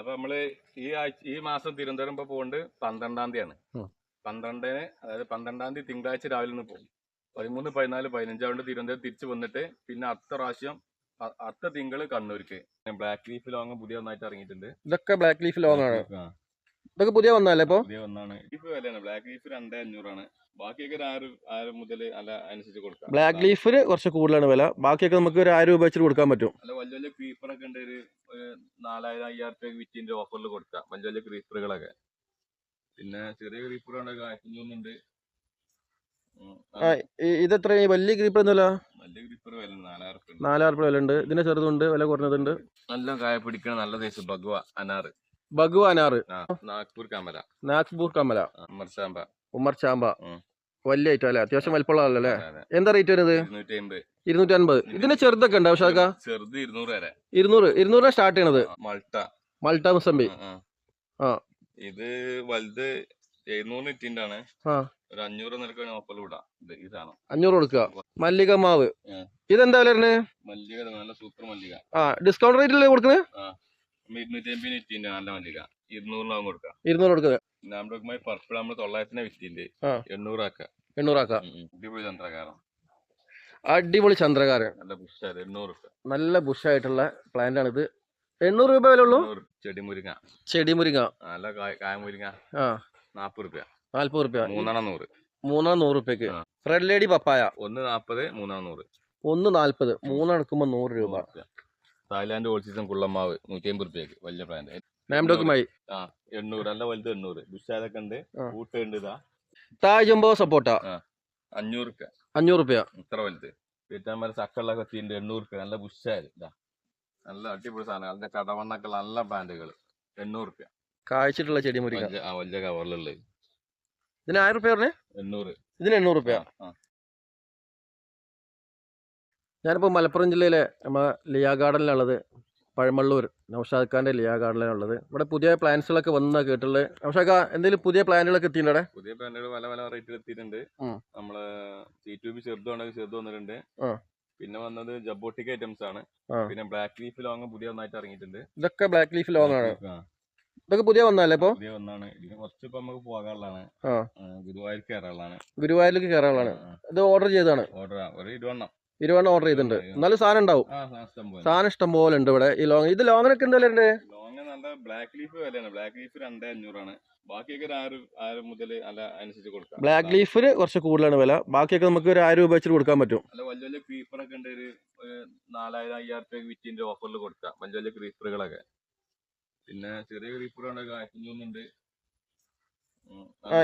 അപ്പൊ നമ്മൾ ഈ ആഴ്ച ഈ മാസം തിരുവനന്തപുരം ഇപ്പൊ പോകുന്നത് പന്ത്രണ്ടാം തീയതിയാണ്. പന്ത്രണ്ടിന് അതായത് പന്ത്രണ്ടാം തീയതി തിങ്കളാഴ്ച രാവിലെ നിന്ന് പോകും. പതിമൂന്ന് പതിനാല് പതിനഞ്ചാണ്ട് തിരുവനന്തപുരം തിരിച്ചു വന്നിട്ട് പിന്നെ അടുത്ത പ്രാവശ്യം അടുത്ത തിങ്കൾ കണ്ണൂർക്ക്. ബ്ലാക്ക് ലീഫ് ലോങ് പുതിയ ഒന്നായിട്ട് ഇറങ്ങിയിട്ടുണ്ട്. ഇതൊക്കെ ബ്ലാക്ക് ലീഫ് ലോങ് ആണ്. ഇതൊക്കെ പുതിയ വന്നാലേ ഇപ്പൊ? പുതിയ ഒന്നാണ്. ലീഫ് വിലയാണ്. ബ്ലാക്ക് ലീഫ് രണ്ടേ അഞ്ഞൂറാണ്. ബാക്കിയൊക്കെ ഒരു ആറ് ആറ് മുതൽ അല്ല അനുസരിച്ച് കൊടുക്കാം. ബ്ലാക്ക് ലീഫിന് കുറച്ച് കൂടുതലാണ് വില. ബാക്കിയൊക്കെ നമുക്ക് ഒരു ആയിരം രൂപ വെച്ചിട്ട് കൊടുക്കാൻ പറ്റും. അല്ല വലിയ വലിയ ക്രീപ്പറൊക്കെ ഉണ്ട്. ഒരു ഒരു നാലായിരം അയ്യായിരം രൂപ വിറ്റിന്റെ ഓഫറിൽ കൊടുക്കാം. വലിയ വലിയ ക്രീപ്പറുകളൊക്കെ പിന്നെ ചെറിയ ആയിരത്തഞ്ഞൂറുണ്ട് ആ ഇതെത്ര ഈ വലിയ ക്രീപ്പർ ഒന്നുമില്ല വലിയ ക്രീപ്പർ വില നാലായിരം ഉണ്ട്. നാലായിരം രൂപ വില ഉണ്ട്. ഇതിന്റെ ചെറുതുണ്ട് വില കുറഞ്ഞതുണ്ട്. നല്ല കായ പിടിക്കണ നല്ല ദേശം ഭഗവാ അനാറ്. ബഗു അനാറ് ആ നാഗ്പൂർ കമല. നാഗ്പൂർ കമല. ഉമ്മർചാമ്പ ഉമ്മർചാമ്പ. വലിയ ഐറ്റം അല്ലേ? അത്യാവശ്യം വലിപ്പമുള്ള ആളല്ലേ? അതെ, അതെ. എന്താ റേറ്റ് വരുന്നത്? ഇരുന്നൂറ്റി അൻപത് ഇതിന്റെ ചെറുതൊക്കെ ഉണ്ട് പക്ഷേ ചെറുത് ഇരുന്നൂറ് വരെ. ഇരുന്നൂറ്. ഇരുന്നൂറ് സ്റ്റാർട്ട് ചെയ്യണത്? മൾട്ട. മൾട്ട മുസമ്പി. ആ. ഇത് വലുത് എഴുന്നൂറ് ആണ് ഒരു അഞ്ഞൂറ് നിരക്ക് ഓപ്പൽ വിടാം ഇതാണ്. അഞ്ഞൂറ് കൊടുക്കുക. മല്ലിക മാവ്. ഇതെന്താ വില മല്ലിക നല്ല സൂപ്പർ മല്ലിക. ആ ഡിസ്കൗണ്ട് റേറ്റിലല്ലേ കൊടുക്കുന്നത്? ഇരുന്നൂറ്റി നല്ല ഇരുന്നൂറിനാവും കൊടുക്കാം. ഇരുന്നൂറ് പർപ്പിൾ നമ്മൾ തൊള്ളായിരത്തിനെ വിറ്റിന്റെ ആ. എണ്ണൂറാക്ക. എണ്ണൂറാക്കാം. അടിപൊളി ചന്ദ്രകാരം. അടിപൊളി ചന്ദ്രകാരൻ നല്ല പുഷ്ടാര് എണ്ണൂറ് നല്ല ബുഷായിട്ടുള്ള പ്ലാന്റ് ആണിത്. ഇത് എണ്ണൂറ് രൂപ വില ഉള്ളൂ ചെടിമുരിങ്ങ ചെടിമുരിങ്ങ ചെടി മുരിങ്ങ. നല്ല കായ കായ മുരിങ്ങ. ആ. നാപ്പത് റുപ്യ നാല്പത് റുപ്യ മൂന്നെണ്ണം നൂറ്. മൂന്നെണ്ണം നൂറ് റുപ്യക്ക്. Red lady papaya. ഒന്ന് നാപ്പത് മൂന്നെണ്ണം നൂറ്. ഒന്ന് നാല്പത് മൂന്നെടുക്കുമ്പോൾ നൂറ് രൂപ. തായ്ലാന്റ് ഓൾ സീസൺ കുള്ളമാവ് നൂറ്റി അമ്പത് റുപ്യക്ക് വലിയ ബ്രാൻഡ് ആ എണ്ണൂറ് നല്ല വലുത് എണ്ണൂറ്. ബുഷാരൊക്കെ ഉണ്ട്. ഉണ്ട് ഇതാ. തായ് ജംബോ സപ്പോട്ട അഞ്ഞൂറ് റുപ്യ അഞ്ഞൂറ് റുപ്യ ഇത്ര വലുത്. വീട്ടാന്മാരെ ചക്കുള്ള കത്തിയുണ്ട് എണ്ണൂറ് റുപ്യ നല്ല ബുഷാര് ഇതാ. നല്ല അടിപൊളി സാധനം. അതിന്റെ കടവണ്ണൊക്കെ നല്ല ബ്രാൻഡുകൾ എണ്ണൂറ് റുപ്യ കായ്ച്ചിട്ടുള്ള ചെടി മുരിങ്ങ വലിയ ആ വലിയ കവറിലുള്ളത് ഇതിന് ആയിരം റുപ്യ പറഞ്ഞേ? എണ്ണൂറ്. ഇതിന് എണ്ണൂറ് റുപ്യ. ഞാനിപ്പോൾ മലപ്പുറം ജില്ലയിലെ നമ്മൾ ലിയാ ഗാർഡനിലുള്ളത് പഴമള്ളൂർ നൗഷാദ് ഖാന്റെ ലിയാ ഗാർഡനിലുള്ളത് ഇവിടെ പുതിയ പ്ലാന്റ്സുകളൊക്കെ വന്ന കേട്ടുള്ളത് നൗഷാദ് എന്തെങ്കിലും പുതിയ പ്ലാന്റുകളൊക്കെ എത്തിയിട്ടുണ്ട് പുതിയ പ്ലാനുകൾ പല പല റേറ്റിൽ എത്തിയിട്ടുണ്ട്. നമ്മൾ സി ട്യൂബ് ബി ചെറുതാണെങ്കിൽ ചെറുത് വന്നിട്ടുണ്ട്. പിന്നെ വന്നത് ജബോട്ടിക് ഐറ്റംസ് ആണ്. പിന്നെ ബ്ലാക്ക് ലീഫ് ലോങ് പുതിയ ഒന്നായിട്ട് ഇറങ്ങിയിട്ടുണ്ട്. ഇതൊക്കെ ബ്ലാക്ക് ലീഫ് ലോങ് ആണ്. ഇതൊക്കെ പുതിയ വന്നല്ലേ ഇപ്പൊ? പുതിയ വന്നാണ് ഇതിന് കുറച്ച് ഇപ്പൊ നമുക്ക് പോകാനുള്ളതാണ്. ഗുരുവായൂർ കയറാനുള്ളതാണ് ഗുരുവായൂരിലേക്ക് കയറാനുള്ളതാണ് ഇത് ഓർഡർ ചെയ്താണ് ഓർഡർ ഒരു ഇരുവണ്ണം ഇരുപതെണ്ണം ഓർഡർ ചെയ്തിട്ടുണ്ട്. എന്നാലും സാധനം ഉണ്ടാവും. സാധനം ഇഷ്ടം പോലെ. ഉണ്ട് ഇവിടെ. ഈ ലോങ് ഇത് ലോങ്ങിനൊക്കെ ലോങ് നല്ല ബ്ലാക്ക് ലീഫ് വിലയാണ്. ബ്ലാക്ക് ലീഫ് രണ്ടേ അഞ്ഞൂറാണ്. ബാക്കിയൊക്കെ ഒരു ആറ് ആറ് മുതൽ അല്ല അനുസരിച്ച് കൊടുക്കാം. ബ്ലാക്ക് ലീഫിന് കുറച്ച് കൂടുതലാണ് വില. ബാക്കിയൊക്കെ നമുക്ക് ഒരു ആയിരം രൂപ വെച്ചിട്ട് കൊടുക്കാൻ പറ്റും. അല്ല വലിയ വലിയ ക്രീപ്പറൊക്കെ ഉണ്ട്. ഒരു നാലായിരം അയ്യായിരം രൂപ വിറ്റിന്റെ ഓഫറിൽ കൊടുക്കാം. വലിയ വലിയ ക്രീപ്പറുകളൊക്കെ പിന്നെ ചെറിയ ക്രീപ്പറുകളൊക്കെ ആയിരത്തഞ്ഞൂറുണ്ട് ആ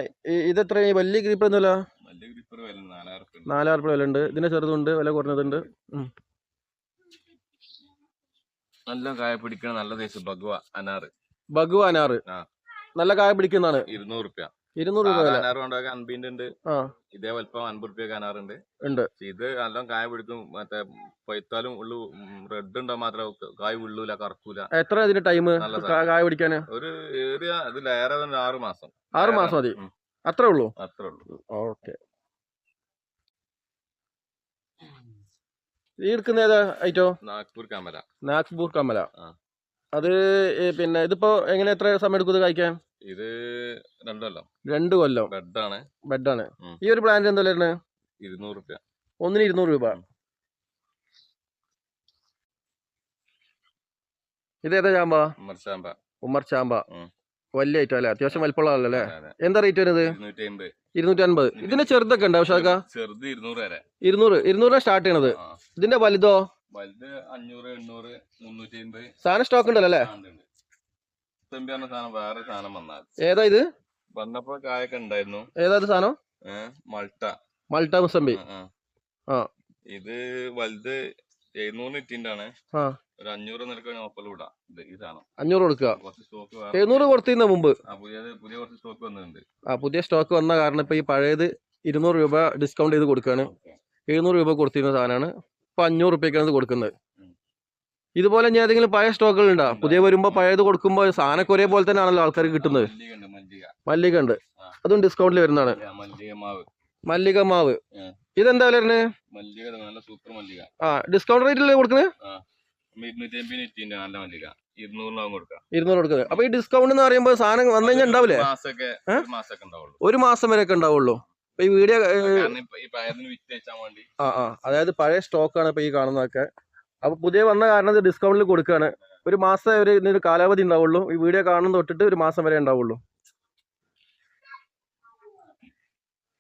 എത്ര വലിയ ഗ്രീപ്പർ ഒന്നുമല്ല? നാലായിരം റുപ്യ വില ഉണ്ട്. ഇതിന്റെ ചെറുതുണ്ട് വില കുറഞ്ഞതുണ്ട്. നല്ല കായ പിടിക്കണ നല്ല ദേശം ഭഗവ അനാറ്. ബഗു അനാറ്. നല്ല കായ പിടിക്കുന്നതാണ്. ഇരുന്നൂറ് റുപ്യ ഇരുന്നൂറ് രൂപ വില. അനാറ് കൊണ്ടൊക്കെ അൻപതിന്റെ ഉണ്ട് ആ. ഇതേ വലുപ്പം അൻപത് റുപ്യ അനാറുണ്ട് ഉണ്ട്. പക്ഷെ ഇത് കായ പിടിക്കും. മറ്റേ പഴുത്താലും ഉള്ളു റെഡ് ഉണ്ടോ മാത്രം കായ ഉള്ളൂല കറക്കൂല. എത്ര ടൈം നല്ല കായ പിടിക്കാന്? ഒരു ഏറിയ ഇതിലേറെ തന്നെ ആറ് മാസം. ആറ് മാസം മതി. ഉം, അത്രേ ഉള്ളൂ? അത്രേ ഉള്ളൂ. ഓക്കെ. ഈ എടുക്കുന്ന ഏതാ ഐറ്റോ? നാഗ്പൂർ കമല. നാഗ്പൂർ കമല. ആ. അത് പിന്നെ ഇതിപ്പോ എങ്ങനെ എത്ര സമയം എടുക്കും ഇത് കഴിക്കാൻ ഇത് രണ്ട് കൊല്ലം. ബെഡാണ്. ബെഡാണ്. ഈ ഒരു പ്ലാന്റ് എന്താ വരുന്നത് ഇരുന്നൂറ് രൂപ ഒന്നിന് ഇരുന്നൂറ് രൂപ. ഇതേതാ ചാമ്പ? ഉമ്മർചാമ്പ ഉമ്മർചാമ്പ. വലിയ ഐറ്റം അല്ലേ? അത്യാവശ്യം വലിപ്പമുള്ള ആളല്ലേ. എന്താ റേറ്റ് വരുന്നത്? ഇരുന്നൂറ്റി അൻപത് ഇതിന്റെ ചെറുതൊക്കെ ഉണ്ട് പക്ഷേ ചെറുത് ഇരുന്നൂറ് വരെ. ഇരുന്നൂറ്. ഇരുന്നൂറിനാണ് സ്റ്റാർട്ട് ചെയ്യണത്. ഇതിന്റെ വലുതോ? വലുത് അഞ്ഞൂറ് എണ്ണൂറ് മുന്നൂറ്റി സാധനം സ്റ്റോക്ക് ഉണ്ടല്ലോ അല്ലേ? തെമ്പി പറഞ്ഞ സാധനം വേറെ സാധനം വന്നാൽ ഏതാ ഇത്? വന്നപ്പോ കായൊക്കെ ഉണ്ടായിരുന്നു. ഏതാ ഇത് സാധനം? മൾട്ട. മൾട്ട മുസമ്പി. ആ. ഇത് വലുത് എഴുന്നൂറ് ഇറ്റിന്റെ ആണ്. ഒരു അഞ്ഞൂറ് നിരക്ക് ഓഫറിൽ വിടാം ഈ സാധനം. അഞ്ഞൂറ് കൊടുക്കുക. എഴുന്നൂറ് കൊടുത്തിരുന്ന മുമ്പ്. പുതിയത് പുതിയ കുറച്ച് സ്റ്റോക്ക് വന്നിട്ടുണ്ട്. ആ പുതിയ സ്റ്റോക്ക് വന്ന കാരണം ഇപ്പൊ ഈ പഴയത് ഇരുന്നൂറ് രൂപ ഡിസ്കൗണ്ട് ചെയ്ത് കൊടുക്കുകയാണ് എഴുന്നൂറ് രൂപ കൊടുത്തിരുന്ന സാധനമാണ്. ഇപ്പൊ അഞ്ഞൂറ് റുപ്യക്കാണ് ഇത് കൊടുക്കുന്നത്. ഇതുപോലെ ഇനി ഏതെങ്കിലും പഴയ സ്റ്റോക്കുകൾ ഉണ്ടോ പുതിയ വരുമ്പോ പഴയത് കൊടുക്കുമ്പോ സാധനമൊക്കെ ഒരേപോലെ തന്നെയാണല്ലോ ആൾക്കാർ കിട്ടുന്നത്. മല്ലിക ഉണ്ട്. അതും ഡിസ്കൗണ്ടിൽ വരുന്നതാണ്. മല്ലിക, മാവ്. ഇതെന്താ വില വരുന്നത് ആ ഡിസ്കൗണ്ട് റേറ്റിലല്ലേ കൊടുക്കുന്നത് ഇരുന്നൂറ് കൊടുക്കുന്നത് അപ്പൊ ഈ ഡിസ്കൗണ്ട് എന്ന് പറയുമ്പോൾ സാധനം വന്നു കഴിഞ്ഞാൽ ഉണ്ടാവില്ലേ? ഒരു മാസം വരെയൊക്കെ ഉണ്ടാവുള്ളൂ. അപ്പൊ ഈ വീഡിയോ ആ ആ അതായത് പഴയ സ്റ്റോക്കാണ് ഇപ്പൊ ഈ കാണുന്നതൊക്കെ. അപ്പൊ പുതിയ വന്ന കാരണം ഇത് ഡിസ്കൗണ്ടിൽ കൊടുക്കുകയാണ് ഒരു മാസം ഒരു ഇതിനൊരു കാലാവധി ഉണ്ടാവുള്ളൂ. ഈ വീഡിയോ കാണുന്ന തൊട്ടിട്ട് ഒരു മാസം വരെ ഉണ്ടാവുള്ളൂ.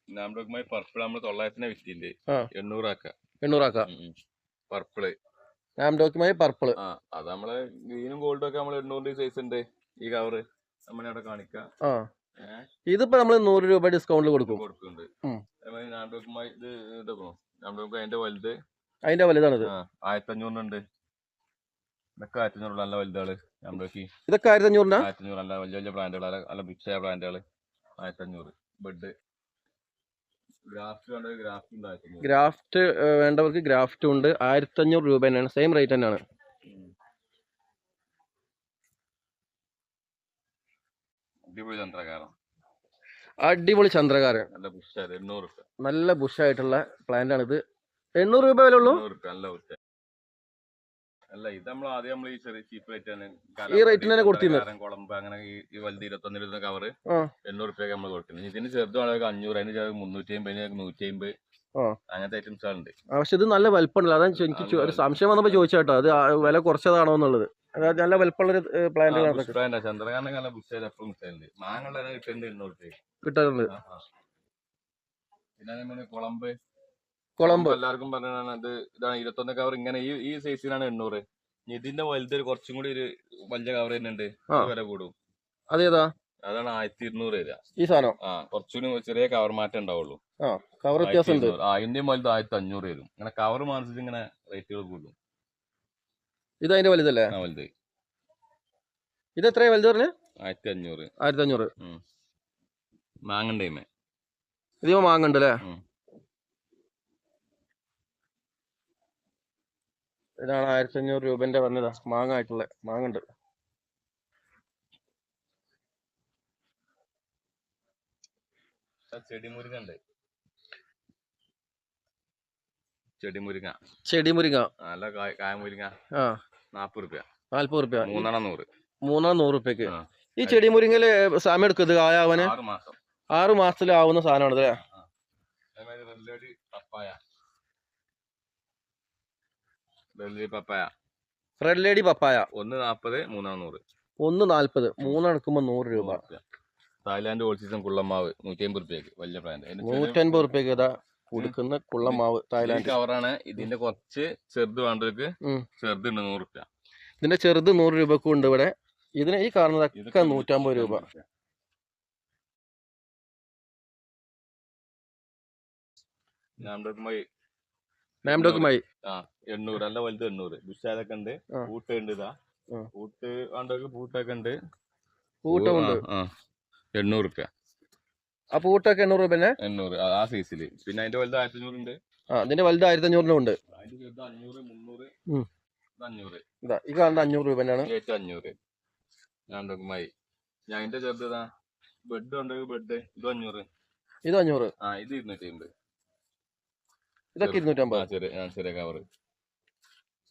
ഇതിപ്പോ പർപ്പിൾ നമ്മൾ തൊള്ളായിരത്തിനെ വിറ്റിണ്ട് ആ. എണ്ണൂറാക്ക. എണ്ണൂറാക്കാം. പർപ്പിൾ ആംഡോക്കുമായി പർപ്പിൾ ആ അത് നമ്മൾ ഗ്രീനും ഗോൾഡും ഒക്കെ നമ്മൾ സൈസ് ഉണ്ട് ഈ കവറ് കാണിക്കാം. ഇതിപ്പോ നമ്മൾ നൂറ് രൂപ ഡിസ്കൗണ്ടിൽ കൊടുക്കും. കൊടുക്കുന്നുണ്ട്. നാംഡോക്കുമായി ഇത് അതിന്റെ വലുത്. അതിന്റെ വലുതാണിത്. ആ ആയിരത്തി അഞ്ഞൂറിനുണ്ട് ഇതൊക്കെ ആയിരത്തി അഞ്ഞൂറ് നല്ല വലുതാണ് ഇതൊക്കെ ആയിരത്തി അഞ്ഞൂറിനാ ആയിരത്തി അഞ്ഞൂറ് നല്ല വലിയ വലിയ ബ്രാൻഡുകൾ നല്ല നല്ല ബിക്സായ ബ്രാൻഡുകൾ ആയിരത്തി അഞ്ഞൂറ് ബെഡ് ഗ്രാഫ്റ്റ് വേണ്ടവർക്ക് ഗ്രാഫ്റ്റ് ഉണ്ട് ആയിരത്തി അഞ്ഞൂറ് രൂപ തന്നെയാണ്. സെയിം റേറ്റ് തന്നെയാണ്. അടിപൊളി ചന്ദ്രകാരം അടിപൊളി ചന്ദ്രകാരൻ നല്ല ബുഷായിട്ടുള്ള പ്ലാന്റ് ആണ് ഇത് എണ്ണൂറ് രൂപ വില ഉള്ളൂ? റുപ്യ അല്ല ഇത് നമ്മൾ ആദ്യം നമ്മൾ ഈ ചെറിയ ചീപ്പ് റേറ്റ് ഈ rate തന്നെ കൊടുത്തിരുന്നത്. ചന്ദ്രകാരൻ, കുളമ്പ് അങ്ങനെ ഈ വലുത് ഇരുപത്തൊന്ന് ഇരുപത് കവറ് ആ. എണ്ണൂറ് റുപ്യൊക്കെ നമ്മൾ കൊടുക്കുന്നത് ഇതിന് ചെറുതാണെങ്കിൽ അഞ്ഞൂറ് അതിന് ചെറിയ മുന്നൂറ്റി അമ്പതിന് നൂറ്റി അമ്പത് അങ്ങനത്തെ ഐറ്റംസ് ഉണ്ട് പക്ഷെ ഇത് നല്ല വലിപ്പമുണ്ടല്ലോ അതാണ് എനിക്ക് ഒരു സംശയം വന്നപ്പോൾ ചോദിച്ചാട്ടോ അത് വില കുറച്ചതാണോ എന്നുള്ളത്. അതായത് നല്ല വലിപ്പമുള്ളൊരു പ്ലാന്റ് പ്ലാന്റ് ബുഷ് എപ്പോഴും മാങ്ങ കിട്ടുന്നുണ്ട് റുപ്യ കിട്ടാറുണ്ട്. പിന്നെ കുളമ്പ് കുളമ്പ് എല്ലാവർക്കും പറഞ്ഞാണ് അത് ഇതാണ്. ഇരുപത്തൊന്ന് കവർ ഇങ്ങനെ ഈ ഈ സൈസിനാണ് എണ്ണൂറ്. ഇതിന്റെ വലുത് ഒരു കുറച്ചും കൂടി ഒരു വലിയ കവർ തന്നെ ഉണ്ട്. വില കൂടും. അതേതാ? അതാണ് ആയിരത്തി ഇരുന്നൂറ് വരിക. ഈ സാധനം? ആ കുറച്ചുകൂടി ചെറിയ കവർ മാറ്റം ഉണ്ടാവുള്ളൂ. ആ കവർ വ്യത്യാസമുണ്ട്. 1200. ആ ഇന്ത്യൻ വലുത് ആയിരത്തി അഞ്ഞൂറ് വരും. ഇങ്ങനെ കവർ മാറിച്ചിട്ട് ഇങ്ങനെ റേറ്റുകൾ കൂടും. ഇത് അതിന്റെ വലുതല്ലേ? ആ വലുത്. ഇത് എത്രയാ വലുത് പറഞ്ഞു? ആയിരത്തി അഞ്ഞൂറ് ആയിരത്തി അഞ്ഞൂറ് മാങ്ങണ്ടേമേ ഇതിപ്പോ മാങ്ങണ്ട് അല്ലേ ഉം. ഇതാണ് ആയിരത്തി അഞ്ഞൂറ് രൂപന്റെ വന്നതാ. മാങ്ങ ആയിട്ടുള്ള മാങ്ങ ഉണ്ട് ചെടി മുരിങ്ങ ഉണ്ട് ചെടി മുരിങ്ങ ചെടി മുരിങ്ങ നല്ല കായമുരിങ്ങ. കായ ആ. നാപ്പത് റുപ്യ. നാല്പത് റുപ്യ. മൂന്നെണ്ണം നൂറ്. മൂന്നെണ്ണം നൂറ് റുപ്യക്ക്. ഈ ചെടി മുരിങ്ങൽ സമയം എടുക്കും ഇത് കായാവന്? ആറ് മാസം. ആറ് മാസത്തിലാവുന്ന സാധനമാണ് അല്ലേ? പപ്പായ. വെള്ളരി പപ്പായ? Red lady papaya. ഒന്ന് നാൽപ്പത് മൂന്നാം നൂറ്. ഒന്ന് നാൽപ്പത് മൂന്നെടുക്കുമ്പോ നൂറ് രൂപ. തായ്ലാന്റ് ഓൾ സീസൺ കുള്ളമാവ് നൂറ്റി അമ്പത് റുപ്യക്ക് വലിയ ബ്രാൻഡ് നൂറ്റൻപത് റുപ്യക്ക് ഇതാ കൊടുക്കുന്ന കുള്ളമാവ് തായ്ലാന്റ്. കവറാണ് ഇതിന്റെ കുറച്ച് ചെറുത് വേണ്ടവർക്ക് ചെറുത് ഉണ്ട് നൂറ് റുപ്യ. ഇതിന്റെ ചെറുത് നൂറ് രൂപക്കും ഉണ്ട് ഇവിടെ. ഇതിന് ഈ കാണുന്നതൊക്കെ നൂറ്റമ്പത് രൂപ. റുപ്യ. നാംഡോക്കുമായി നാംഡോക്കുമായി ആ. എണ്ണൂറ് നല്ല വലുത് എണ്ണൂറ്. ബുഷാദൊക്കെ ഉണ്ട്. പൂട്ട് ഉണ്ട് ഇതാ. പൂട്ട് വേണ്ടവർക്ക് പൂട്ടൊക്കെ ഉണ്ട്. എണ്ണൂറ് റുപ്യ. ആ പൂട്ടൊക്കെ എണ്ണൂറ് രൂപ തന്നെ എണ്ണൂറ്. ആ- സൈസിൽ. പിന്നെ അതിന്റെ വലുത് ആയിരത്തി അഞ്ഞൂറ് ഉണ്ട്. ആ അതിന്റെ വലുത് ആയിരത്തി അഞ്ഞൂറിനും ഉണ്ട് അഞ്ഞൂറ് മുന്നൂറ് അഞ്ഞൂറ്. ഇതാ ഈ കാണുന്ന അഞ്ഞൂറ് രൂപ തന്നെയാണ്. ഏറ്റവും അഞ്ഞൂറ്. മൈ. ഞാൻ അതിന്റെ ചെറുത് ഇതാ. ബെഡ് ഉണ്ട് ബെഡ്. ഇത് അഞ്ഞൂറ്. ഇത് അഞ്ഞൂറ്. ആ ഇത് ഇരുന്നൂറ്റി അമ്പത് ഇതൊക്കെ ഇരുന്നൂറ്റമ്പത്. ചെറിയ കവറ് ചെറിയ കവർ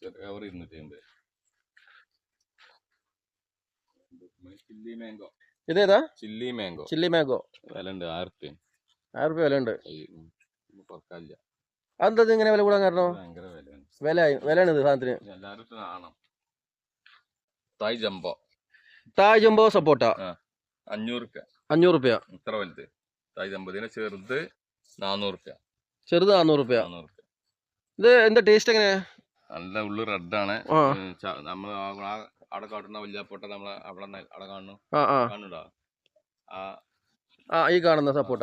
കവർ ഇരുന്നൂറ്റി അമ്പത്. Chilli mango. ഇതേതാ ചില്ലി മാംഗോ. Chilli mango. വില ഉണ്ട് ആയിരത്തി ആയിരം റുപ്യ വില ഉണ്ട് അതെന്താ ഇങ്ങനെ വില കൂടാൻ കാരണം? ഭയങ്കര വില വിലയാണ് ഇത് സാധനത്തിന്. എല്ലാവരും Thai jumbo. Thai jumbo sapota. അഞ്ഞൂറ് റുപ്യ അഞ്ഞൂറ് റുപ്യ ഇത്ര വലുത്. Thai jumbo. ഇതിന് ചെറുത് നാനൂറ് റുപ്യ ചെറുത് നാനൂറ് റുപ്യ നാനൂറ് റുപ്യ ഇത് എന്താ ടേസ്റ്റ് എങ്ങനെ നല്ല ഉള്ളു റെഡാണ് നമ്മൾ നമ്മൾ അവിടെ കാട്ടുന്ന വല്യാപ്പൊട്ട നമ്മളെ അവിടെ അവിടെ കാണുന്നു. കാണുന്നുണ്ടോ ആ. ഈ കാണുന്ന സപ്പോട്ട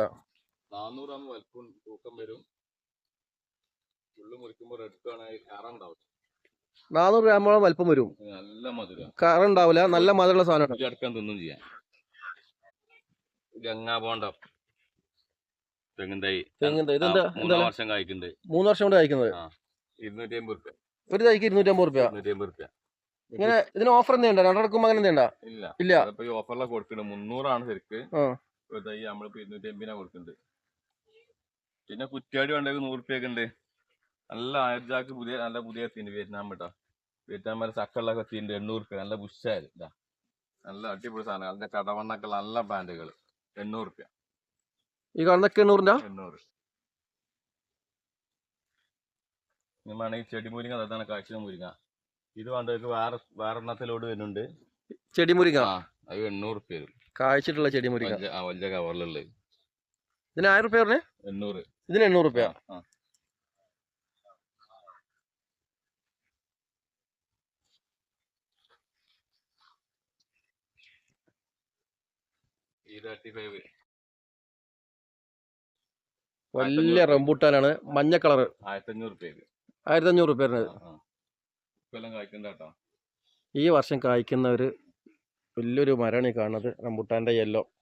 വലിപ്പം തൂക്കം വരും. ഉള്ളു മുറിക്കുമ്പോൾ റെഡ് ആണ് കറ ഉണ്ടാവും. നാനൂറ് ഗ്രാമോളം വലിപ്പം വരും. നല്ല മധുരം. കറ ഉണ്ടാവില്ല നല്ല മധുരമുള്ള സാധനമാണ് ഇത് അടക്കം തിന്നും ചെയ്യാം. ഗംഗാ പോണ്ട. തെങ്ങിൻ തൈ. തെങ്ങിൻ തൈ. ഇതെന്താ? മൂന്ന് വർഷം കായ്ക്കുന്നുണ്ട് മൂന്ന് വർഷം കൊണ്ട് കഴിക്കുന്നത് ഇരുന്നൂറ്റി അമ്പത് റുപ്യ. ഒരു തൈക്ക് ഇരുന്നൂറ്റമ്പത് റുപ്യ. ഇങ്ങനെ ഇതിന് ഓഫർ എന്തെയുണ്ടോ രണ്ടടക്കുമ്പോ അങ്ങനെ എന്തെയുണ്ടോ ഇല്ല. ഇല്ല. അതിപ്പോ ഈ ഓഫറിലാണ് കൊടുക്കുന്നത് മുന്നൂറാണ് ശരിക്ക്. ഒരു തൈ നമ്മളിപ്പോ പിന്നെ കുറ്റിയാടി വേണ്ടത് നൂറ് റുപ്യൊക്കെ ഉണ്ട്. നല്ല ആയിരജാക്ക് പുതിയ നല്ല പുതിയ എത്തിന് വിയറ്റ്നാം കേട്ടോ. വിയറ്റ്നാം വരെ ചക്കുള്ള എത്തിണ്ട് എണ്ണൂറ് റുപ്യ. നല്ല ബുഷായത് ഇതാ. നല്ല അടിപൊളി സാധനം. അതിന്റെ കടവണ്ണൊക്കെ നല്ല ബ്രാൻഡുകൾ എണ്ണൂറ് റുപ്യ. ഈ കാണുന്നൊക്കെ എണ്ണൂറിന്റെ? എണ്ണൂറ്. ഇനി വേണമെങ്കിൽ ചെടി മുരിങ്ങ അതാണ് കാഴ്ച മുരിങ്ങ. ഇത് വേണ്ടവർക്ക് വേറെ വേറെ എണ്ണത്തിലോട് വരുന്നുണ്ട്. ചെടി മുരിങ്ങ? അത് എണ്ണൂറ് റുപ്യ വരും. കായ്ച്ചിട്ടുള്ള ചെടി മുരിങ്ങ. വലിയ- കവറിലുള്ളത് ഇതിന് ആയിരം റുപ്യ പറഞ്ഞേ? എണ്ണൂറ്. ഇതിന് എണ്ണൂറ് റുപ്യ? ആ, ആ. ഈ 35 വലിയ റംബൂട്ടാനാണ് മഞ്ഞ കളറ്. ആയിരത്തഞ്ഞൂറ് റുപ്യക്ക് ആയിരത്തി അഞ്ഞൂറ് പേരുടെ ഈ വർഷം കായ്ക്കുന്ന ഒരു വലിയൊരു മരമാണ് ഈ കാണുന്നത് റംബുട്ടാന്റെ യെല്ലോ.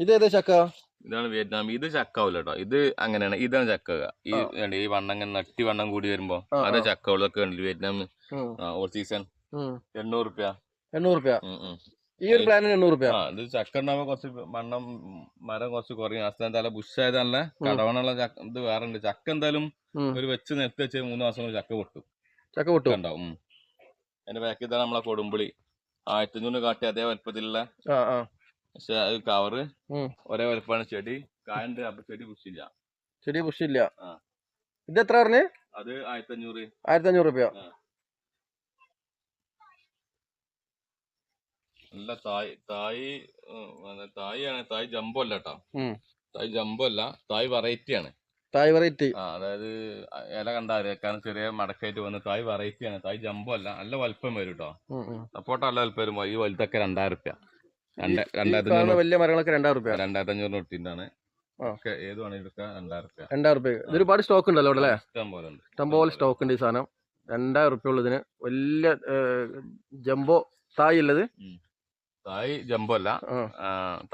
ഇത് ഏതാ ചക്ക? ഇതാണ് വിയറ്റ്നാം. ഇത് ചക്കാവില്ല കേട്ടോ ഇത് അങ്ങനെയാണ്. ഇതാണ് ചക്ക. ഈ. ഈ വണ്ണം ഇങ്ങനെ നട്ടി വണ്ണം കൂടി വരുമ്പോ അതാ. ചക്കകളൊക്കെ ഉണ്ട് വിയറ്റ്നാം? സീസൺ. എണ്ണൂറ് റുപ്യ. എണ്ണൂറ് റുപ്യ. ഈ ഒരു പ്ലാനിന് എണ്ണൂറ് രൂപ ആ ഇത് ചക്ക ഉണ്ടാവുമ്പോ കുറച്ച് മണ്ണം മരം കുറച്ച് കുറയും. അസ്ഥാന തല ബുഷായത് നല്ല കടവണുള്ള ചക്ക ഇത് വേറെ ഉണ്ട് ചക്ക എന്തായാലും ഒരു വെച്ച് നിലത്ത് വെച്ച് മൂന്ന് മാസം കൊണ്ട് ചക്ക പൊട്ടും. ചക്ക പൊട്ടു. ഉണ്ടാവും. അതിന്റെ ബാക്കിൽ തന്നെ നമ്മളെ കൊടുമ്പുളി. ആയിരത്തി അഞ്ഞൂറ് കാട്ടി അതേ വലുപ്പത്തിലുള്ള പക്ഷെ അത് കവറ്. ഒരേ വലുപ്പമാണ് ചെടി. കായണ്ട് അപ്പൊ ചെടി പുഷില്ല ചെടി പുഷില്ല ഇത് എത്ര പറഞ്ഞു? അത് ആയിരത്തി അഞ്ഞൂറ് ആയിരത്തി അഞ്ഞൂറ് റുപ്യ നല്ല തായ് തായ് പിന്നെ തായിയാണ് തായ് ജംബോ അല്ല കേട്ടോ. തായ് ജംബോ അല്ല തായ് വെറൈറ്റി ആണ് തായ് വെറൈറ്റി. ആ അതായത് ഇല കണ്ടാൽ കാരണം ചെറിയ മടക്കായിട്ട് വന്ന് തായ് വെറൈറ്റി ആണ് തായ് ജംബോ അല്ല നല്ല വലുപ്പം വരും കേട്ടോ സപ്പോർട്ട് നല്ല വലുപ്പം വരുമ്പോ ഈ വലുതൊക്കെ രണ്ടായിരം റുപ്യ രണ്ടായിരത്തി വലിയ മരങ്ങളൊക്കെ രണ്ടായിരം റുപ്യ രണ്ടായിരത്തി അഞ്ഞൂറ്. ഒക്കെ ഏത് വേണമെങ്കിലും രണ്ടായിരം റുപ്യ രണ്ടായിരം റുപ്യ ഇത് ഒരുപാട് സ്റ്റോക്ക് ഉണ്ടല്ലോ അവിടെ അല്ലേ? ഇഷ്ടം പോലെ ഉണ്ട്. സ്റ്റോക്ക് ഉണ്ട് ഈ സാധനം. രണ്ടായിരം റുപ്യ ഉള്ളതിന് വലിയ ജംബോ തായ് ഉള്ളത്. തായ് ജംബോ അല്ല.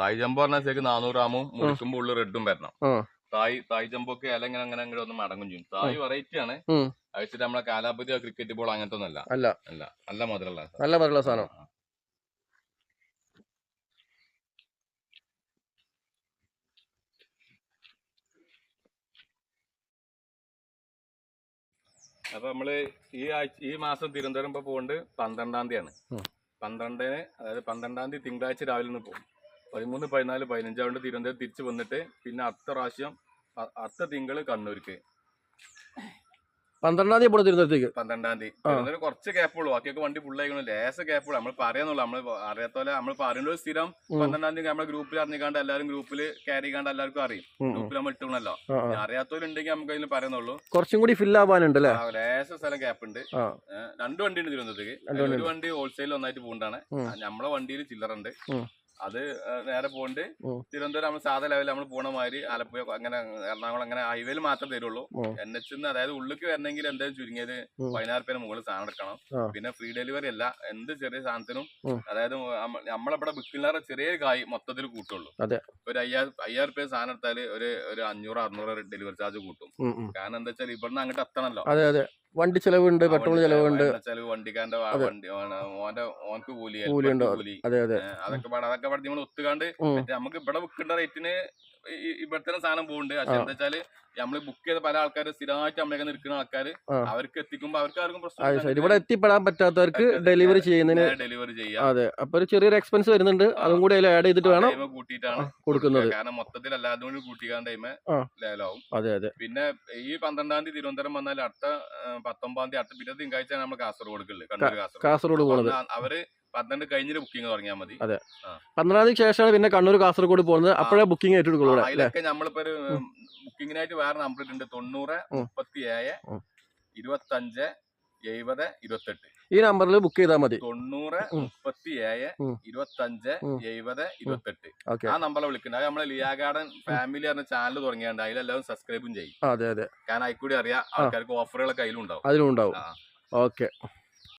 തായ് ജംബോ പറഞ്ഞാൽ ശരിക്കും നാനൂറ് ഗ്രാമും മുറിക്കുമ്പോൾ ഉള്ളിൽ റെഡും വരണം. തായ് തായ് ജംബോ ഒക്കെ ഇല ഇങ്ങനെ അങ്ങനെ അങ്ങോട്ട് ഒന്ന് മടങ്ങും ചെയ്യും. തായ് വെറൈറ്റി ആണ്. അയച്ചിട്ട് നമ്മളെ കാലാപതി ക്രിക്കറ്റ് ബോൾ അങ്ങനത്തെ ഒന്നല്ല അല്ല. അല്ല. നല്ല മുതലുള്ള നല്ല മധുരമുള്ള സാധനം. അപ്പൊ നമ്മൾ ഈ ആഴ്ച ഈ മാസം തിരുവനന്തപുരം ഇപ്പൊ പോകുന്നത് പന്ത്രണ്ടാം തീയതിയാണ്. പന്ത്രണ്ടിന് അതായത് പന്ത്രണ്ടാം തീയതി തിങ്കളാഴ്ച രാവിലെ നിന്ന് പോകും. പതിമൂന്ന് പതിനാല് പതിനഞ്ചാം കൊണ്ട് തിരുവനന്തപുരം തിരിച്ചു വന്നിട്ട് പിന്നെ അടുത്ത പ്രാവശ്യം അടുത്ത തിങ്കൾ കണ്ണൂർക്ക്. പന്ത്രണ്ടാം തീയതി പോണ തിരുവനന്തപുരത്തേക്ക്. പന്ത്രണ്ടാം തീയതി. കുറച്ച് ഗ്യാപ്പ് ഉള്ളൂ. ബാക്കിയൊക്കെ വണ്ടി ഫുള്ളായിക്കണം ലേശ ഗ്യാപ്പ് ഉള്ളൂ. നമ്മൾ പറയാന്നുള്ളൂ. നമ്മൾ അറിയാത്ത പോലെ നമ്മൾ പറയുന്നത് സ്ഥിരം. പന്ത്രണ്ടാം തീയതി നമ്മളെ ഗ്രൂപ്പിൽ അറിഞ്ഞിക്കാണ്ട് എല്ലാവരും ഗ്രൂപ്പിൽ ക്യാരി ചെയ്യാണ്ട് എല്ലാവർക്കും അറിയും. ഗ്രൂപ്പിൽ നമ്മൾ ഇട്ടുണല്ലോ. അറിയാത്തവരുണ്ടെങ്കിൽ നമുക്ക് അതിൽ പറയുന്നുള്ളൂ. കുറച്ചും കൂടി ഫില്ല് ആവാനുണ്ട് അല്ലേ ലേശ സ്ഥലം ഗ്യാപ്പ് ഉണ്ട്. രണ്ട് വണ്ടി ഉണ്ട് തിരുവനന്തപുരത്തേക്ക്. രണ്ട് വണ്ടി ഒരു വണ്ടി ഹോൾസെയിൽ ഒന്നായിട്ട് പോകണ്ടാണ് നമ്മളെ വണ്ടിയിൽ ചില്ലറുണ്ട്. അത് നേരെ പോണ്ട് തിരുവനന്തപുരം നമ്മൾ സാധാ ലെവലിൽ നമ്മൾ പോണ മാതിരി ആലപ്പുഴ അങ്ങനെ എറണാകുളം അങ്ങനെ ഹൈവേയിൽ മാത്രം തരുള്ളൂ. എൻ എച്ച് അതായത് ഉള്ളിക്ക് വരണമെങ്കിൽ എന്തായാലും ചുരുങ്ങിയത്. പതിനായിരം രൂപ മുകളിൽ സാധനം എടുക്കണം. പിന്നെ ഫ്രീ ഡെലിവറി അല്ല. എന്ത് ചെറിയ സാധനത്തിനും അതായത് നമ്മ- നമ്മളിവിടെ ബുക്കില്ലാതെ ചെറിയ കായ് മൊത്തത്തിൽ കൂട്ടുള്ളൂ. ഒരു അയ്യായിരം അയ്യായിരം രൂപ സാധനം എടുത്താൽ ഒരു ഒരു അഞ്ഞൂറ് അറുന്നൂറ് ഡെലിവറി ചാർജ് കൂട്ടും. കാരണം എന്താ വെച്ചാൽ ഇവിടുന്ന് അങ്ങോട്ട് എത്തണല്ലോ. വണ്ടി ചെലവുണ്ട് പെട്രോൾ വണ്ടി ചെലവുണ്ട് ചെലവ് വണ്ടിക്കാരന്റെ. വണ്ടി ഓന- ഓന്റെ ഓനക്ക് കൂലി കൂലി അതെ അതെ അതൊക്കെ അതൊക്കെ നമ്മൾ ഒത്തുകാണ്ട്. നമുക്ക് ഇവിടെ വിൽക്കേണ്ട റേറ്റിന് ഇവിടെ തന്നെ സാധനം പോകുന്നുണ്ട് പക്ഷെ എന്താ വെച്ചാൽ നമ്മൾ ബുക്ക് ചെയ്ത പല ആൾക്കാർ സ്ഥിരമായിട്ട് നമ്മളൊക്കെ നിൽക്കുന്ന ആൾക്കാർ. അവർക്ക് എത്തിക്കുമ്പോ അവർക്ക് ആർക്കും പ്രശ്നം ഇവിടെ എത്തിപ്പെടാൻ പറ്റാത്തവർക്ക് ഡെലിവറി ചെയ്യുന്നതിന് ഡെലിവറി ചെയ്യാം. അതെ. അപ്പൊ ഒരു ചെറിയൊരു എക്സ്പെൻസ് വരുന്നുണ്ട്. അതും കൂടി അതിൽ ആഡ് ചെയ്തിട്ട് വേണം കൂട്ടിയിട്ടാണ് കൊടുക്കുന്നത്. കാരണം മൊത്തത്തിൽ അല്ലാതെ കൂടി കൂട്ടിക്കാൻ ടൈമ്. ലേലാവും. അതെ അതെ. പിന്നെ ഈ പന്ത്രണ്ടാം തീയതി തിരുവനന്തപുരം വന്നാൽ അടുത്ത പത്തൊമ്പതാം തീയതി അടുത്ത പിന്നെ തിങ്കളാഴ്ച നമ്മൾ കാസർഗോഡ്. കാസർഗോഡ് പോകുന്നത് അവർ പന്ത്രണ്ട് കഴിഞ്ഞിട്ട് ബുക്കിംഗ് തുടങ്ങിയാൽ മതി. അതെ. പന്ത്രണ്ടാം തീയതി ശേഷമാണ് പിന്നെ കണ്ണൂർ കാസർഗോഡ് പോകുന്നത്. അപ്പോഴേ ബുക്കിംഗ് ഏറ്റെടുക്കുള്ളൂ അതിലൊക്കെ നമ്മളിപ്പോ ഒരു ബുക്കിങ്ങിനായിട്ട് വേറെ നമ്പർ ഇട്ടുണ്ട്. തൊണ്ണൂറ്. മുപ്പത്തി ഏഴ് ഉം. ഇരുപത്തഞ്ച് എഴുപത് ഇരുപത്തെട്ട്. ഈ നമ്പറിൽ ബുക്ക് ചെയ്താൽ മതി. തൊണ്ണൂറ്. മുപ്പത്തി ഏഴ് ഉം. ഇരുപത്തഞ്ച് ഉം. എഴുപത് ഇരുപത്തെട്ട്. ആ നമ്പറിൽ വിളിക്കുന്നത് അത് നമ്മളെ ലിയാ ഗാർഡൻ ഫാമിലി പറഞ്ഞ ചാനൽ തുടങ്ങിയാണ്ട് അതിലെല്ലാവരും സബ്സ്ക്രൈബും ചെയ്യും. അതെ അതെ. കാരണം അതിൽ കൂടി അറിയാം ആൾക്കാർക്ക് ഓഫറുകളൊക്കെ അതിലും ഉണ്ടാവും അതിലും ഉണ്ടാവും. ഓക്കെ.